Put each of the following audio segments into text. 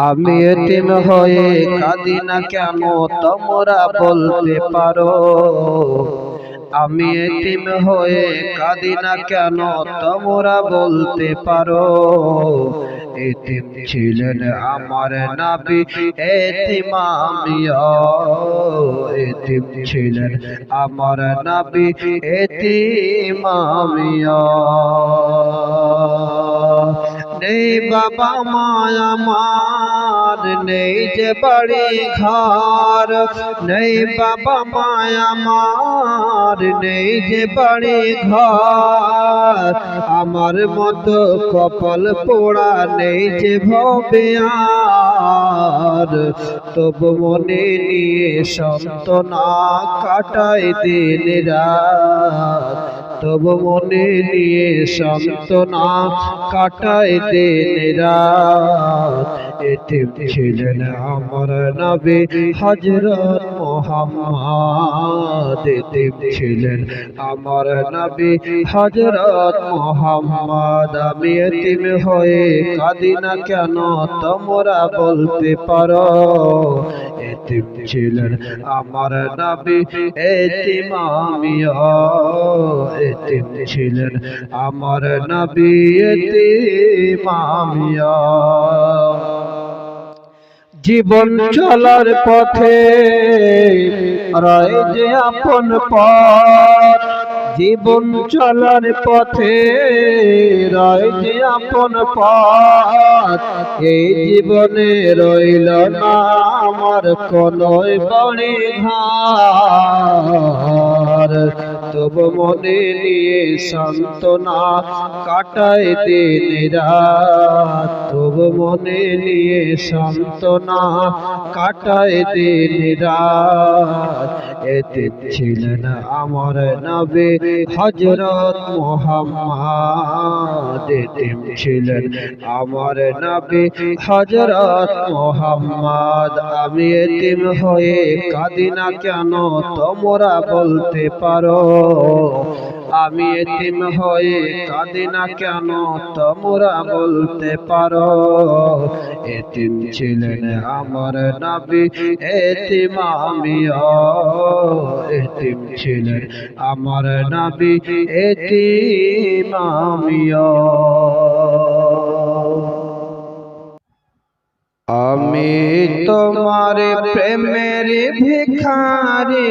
আমি এতিম হয়ে কাঁদি না কেন তোমরা বলতে পারো? আমি এতিম হয়ে কাঁদি না কেন তোমরা বলতে পারো? এতিম ছিলেন আমার নাবি এতিম আমিও এতিম ছিলেন আমার নাবি এতিম আমিও নেই বাবা মায়া মা আমার নেই যে বাড়ি ঘর, নেই বাবা মা আমার, নেই যে বাড়ি ঘর। আমার মতো কপাল পোড়া নেই যে ভবে আর। তবু মনে নিয়ে সন্তনা কাটাই দিন রাত। তবু মনে নিয়ে সন্তনা কাটাই দিন রাত। এতিম ছিলেন আমার নবী হজরত মোহাম্মদ। এতিম ছিলেন আমার নবী হজরত মোহাম্মদ। আমি এতিম হয়ে কাঁদি কেন? তোমরা বলতে পারো। এতিম ছিলেন আমার নবী, এতিম আমিও। এতিম ছিলেন আমার নবী, এতিম আমিও। জীবন চলার পথে রয় যে আপন পথ। জীবন চলার পথে রয় যে আপন পথ, এই জীবনে রইল না আমার কোন বড়ি ঘর তবু মনে নিয়ে সান্ত্বনা কাটায় দিন তবু মনে নিয়ে সান্ত্বনা কাটায় দিন রাত। এতে ছিলেন আমার নবে হজরত মোহাম্মদ এতে ছিলেন আমার নাবি। হজরত মোহাম্মদ, আমি এতিম হয়ে কাদিনা কেন? তোমরা বলতে পারো। আমি এতিম হয়ে কাঁদি না কেন? তোমরা বলতে পারো। এতিম ছিলেন আমার নাবি, এতিম আমিও। এতিম ছিলেন আমার নাবি, এতিম আমিও। আমি তোমার প্রেমের ভিখারি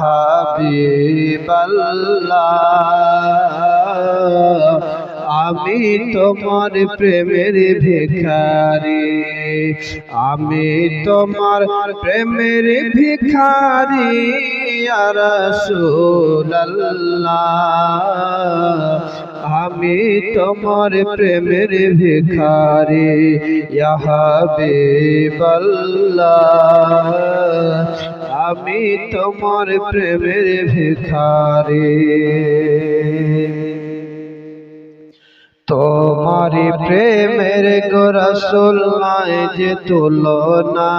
হাবিবাল্লাহ আমি তোমার প্রেমের ভিখারি। আমি তোমার প্রেমের ভিখারি রসুল্লাহ আমি তোমার প্রেমের ভিখারি হাবিবাল্লাহ। আমি তোমার প্রেমের ভিখারি। তোমার প্রেমের গোরসুল নাই যে তুলনা,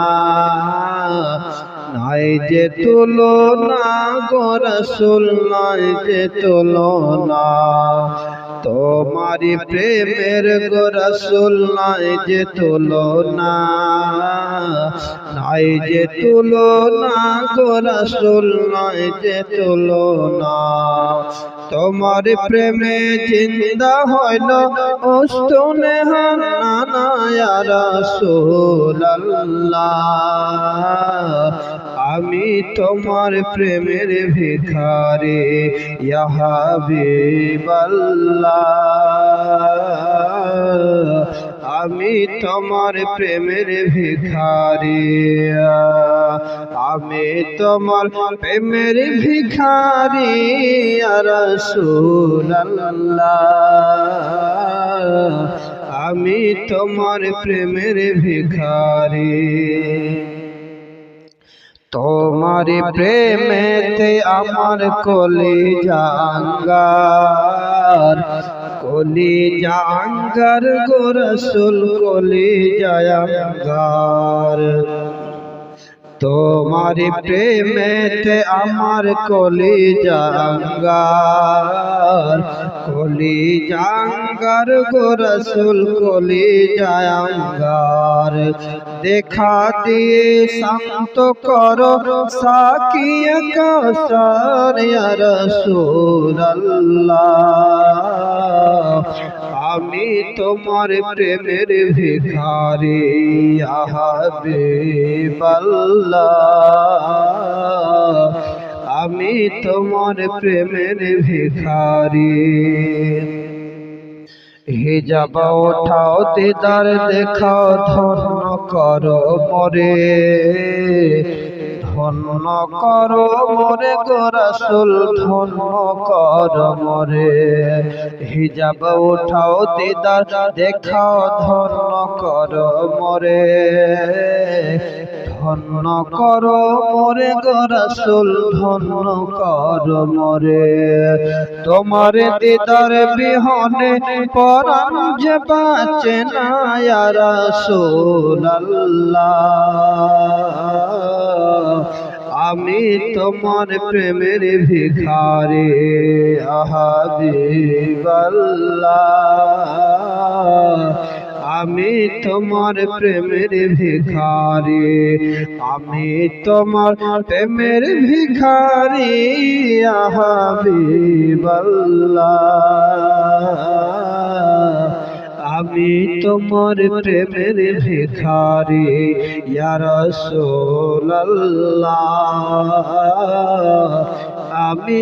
নাই যে তুলনা গোরসুল নাই যে তুলনা। তোমার প্রেমের গোরসুল নাই যে তুলনা, নাই যে তুলনা গোরসুল নাই যে তুলনা। তোমার প্রেমে জিন্দা হইল অস্তুনে রসুল্লাহ আমি তোমার প্রেমের ভিখারে ইয়াহাবিবাল্লাহ আমি তোমার প্রেমের ভিখারি, আমি তোমার প্রেমের ভিখারি রসুল্লাহ আমি তোমার প্রেমের ভিখারি। তোমার প্রেমেতে আমার কলি জাঙ্গার কলি জাঙ্গার গোরসুল কলি জাঙ্গার তোমার প্রেমেতে আমার কলি জাঙ্গার কলি জাঙ্গার গোরসুল কলি জাঙ্গার দেখা দিয়ে শান্ত করো সাকিয়া কাসার আমি তোমার প্রেমের ভিখারি আহাবে পাল্লা আমি তোমার প্রেমের ভিখারি। হিজাব ওঠাও, দিদার দেখাও ধন্য করো মরে। ধন্য কর মরে গোরাসুল ধন্য কর মরে। হিজাব উঠাও দিদার, দেখাও ধন্য কর মরে। ধন্য কর মরে গোরাসুল ধন্য কর মরে। তোমার দিদার বিহনে পরাণ যে বাঁচে না রাসূল আমি তোমার প্রেমের ভিখারি আহাবিবাল্লাহ। আমি তোমার প্রেমের ভিখারি, আমি তোমার প্রেমের ভিখারি আহাবিবাল্লাহ আমি তোমার প্রেমের ভিখারি, ইয়া রাসূলুল্লাহ। আমি